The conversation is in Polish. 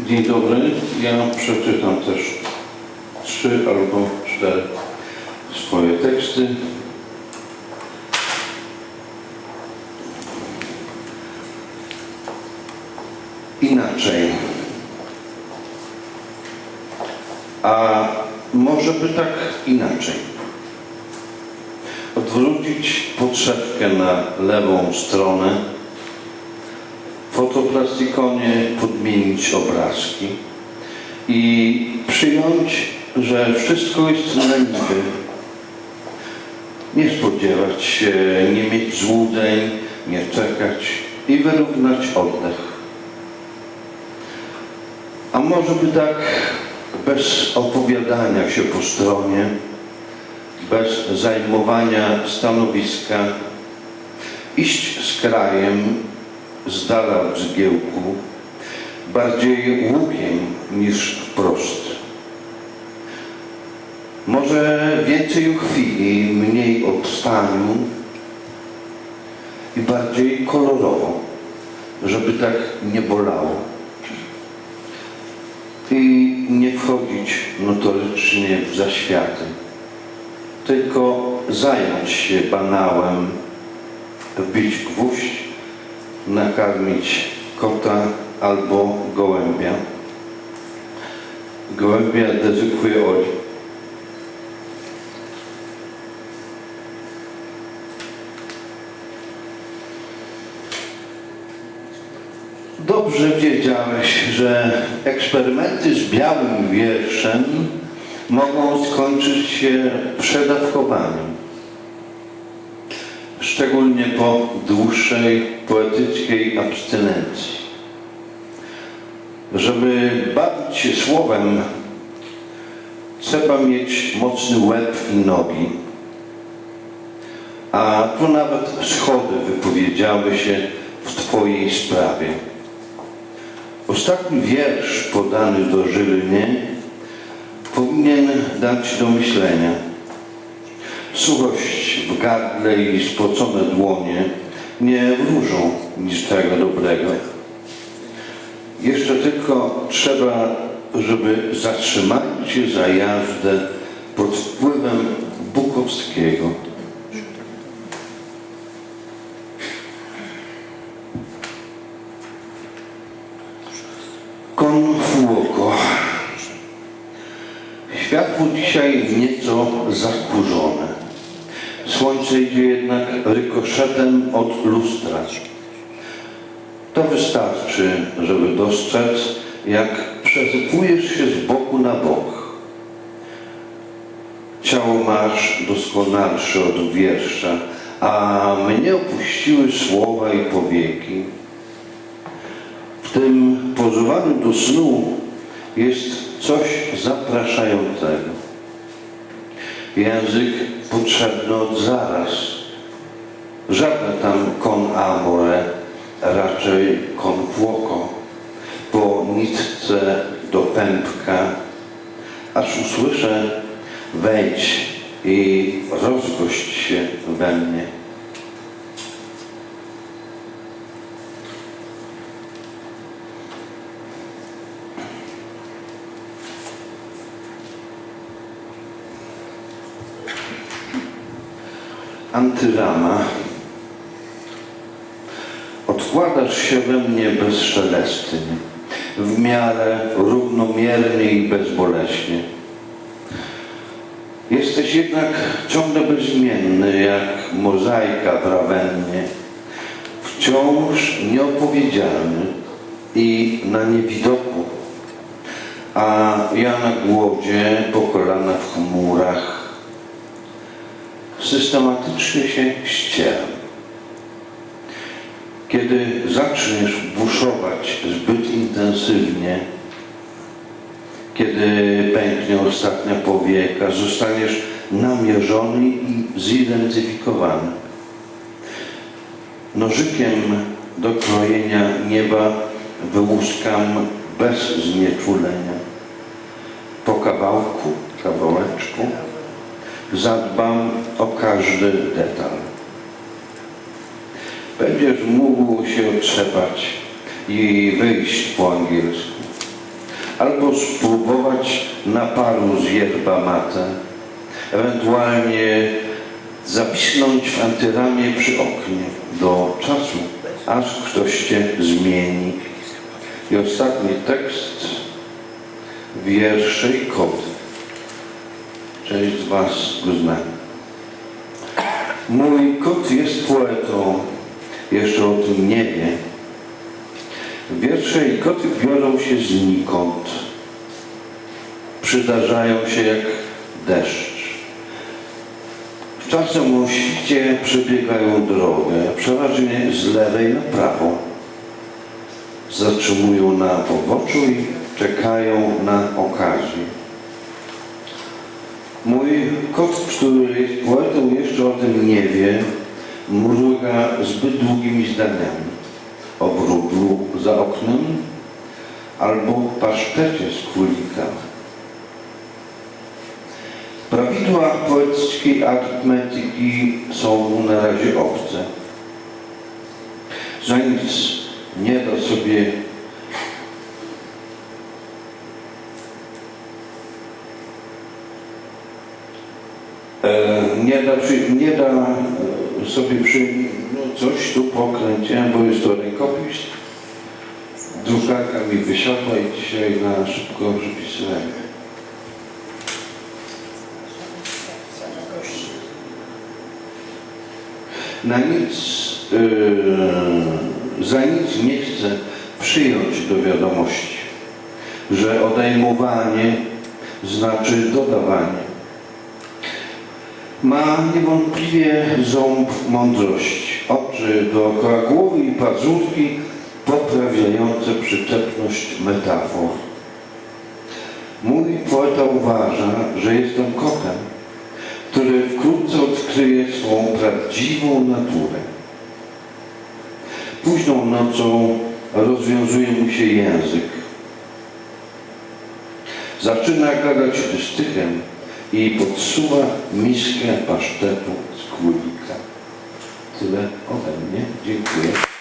Dzień dobry. Ja przeczytam też trzy albo cztery swoje teksty. Inaczej. A może by tak inaczej. Odwrócić podszewkę na lewą stronę w fotoplastikony podmienić obrazki i przyjąć, że wszystko jest na. Nie spodziewać się, nie mieć złudzeń, nie czekać i wyrównać oddech. A może by tak bez opowiadania się po stronie, bez zajmowania stanowiska, iść z krajem z dala od zgiełku, bardziej łukiem niż wprost. Może więcej chwili, mniej odstaniu i bardziej kolorowo, żeby tak nie bolało. I nie wchodzić notorycznie w zaświaty, tylko zająć się banałem, wbić gwóźdź, nakarmić kota albo gołębia. Gołębia dedykuje Oli. Dobrze wiedziałeś, że eksperymenty z białym wierszem mogą skończyć się przedawkowaniem. Szczególnie po dłuższej poetyckiej abstynencji. Żeby bawić się słowem, trzeba mieć mocny łeb i nogi. A tu nawet schody wypowiedziały się w Twojej sprawie. Ostatni wiersz podany do Żylnie powinien dać do myślenia. Suchość w gardle i spocone dłonie nie wróżą niczego dobrego. Jeszcze tylko trzeba, żeby zatrzymali się za jazdę pod wpływem Bukowskiego. Konfuoko. Światło dzisiaj nieco zakurzone. Słońce idzie jednak rykoszetem od lustra. To wystarczy, żeby dostrzec, jak przesypujesz się z boku na bok. Ciało masz doskonalsze od wiersza, a mnie opuściły słowa i powieki. W tym pozowaniu do snu jest coś zapraszającego. Język potrzebny od zaraz. Żadne tam con amore, raczej con fuoco, po nitce do pępka, aż usłyszę wejdź i rozgość się we mnie. Antyrama. Odkładasz się we mnie bezszelestnie, w miarę równomiernie i bezboleśnie. Jesteś jednak ciągle bezmienny, jak mozaika w Rawennie, wciąż nieopowiedzialny i na niewidoku, a ja na głodzie, po kolana w chmurach, systematycznie się ścieram. Kiedy zaczniesz buszować zbyt intensywnie, kiedy pęknie ostatnia powieka, zostaniesz namierzony i zidentyfikowany. Nożykiem do krojenia nieba wyłuskam bez znieczulenia. Po kawałku, kawałeczku zadbam o każdy detal. Będziesz mógł się otrzepać i wyjść po angielsku. albo spróbować naparu z yerba mate, ewentualnie zapisnąć w antyramie przy oknie do czasu, aż ktoś cię zmieni. I ostatni tekst, wiersze i. Część z Was go. Mój kot jest poetą, jeszcze o tym nie wie. Wiersze i koty biorą się znikąd. Przydarzają się jak deszcz. Czasem o świcie przebiegają drogę, przeważnie z lewej na prawą. Zatrzymują na poboczu i czekają na okazję. Mój kot, który jest poetą, jeszcze o tym nie wie, mruga zbyt długimi zdaniami o wróblu za oknem albo pasztecie z królika. Prawidła poetyckiej arytmetyki są na razie obce. Za nic nie da sobie nie da, nie da e, sobie przy, no coś tu pokręciłem, bo jest to rękopis. Drukarka mi wysiadła i dzisiaj na szybko przepisałem. Na nic, yy, za nic nie chcę przyjąć do wiadomości, że odejmowanie znaczy dodawanie. Ma niewątpliwie ząb mądrości, oczy dookoła głowy i pazurki poprawiające przyczepność metafor. Mój poeta uważa, że jestem kotem, który wkrótce odkryje swą prawdziwą naturę. Późną nocą rozwiązuje mu się język. Zaczyna gadać dystychem i podsuwa miskę pasztetu z królika. Tyle ode mnie. Dziękuję.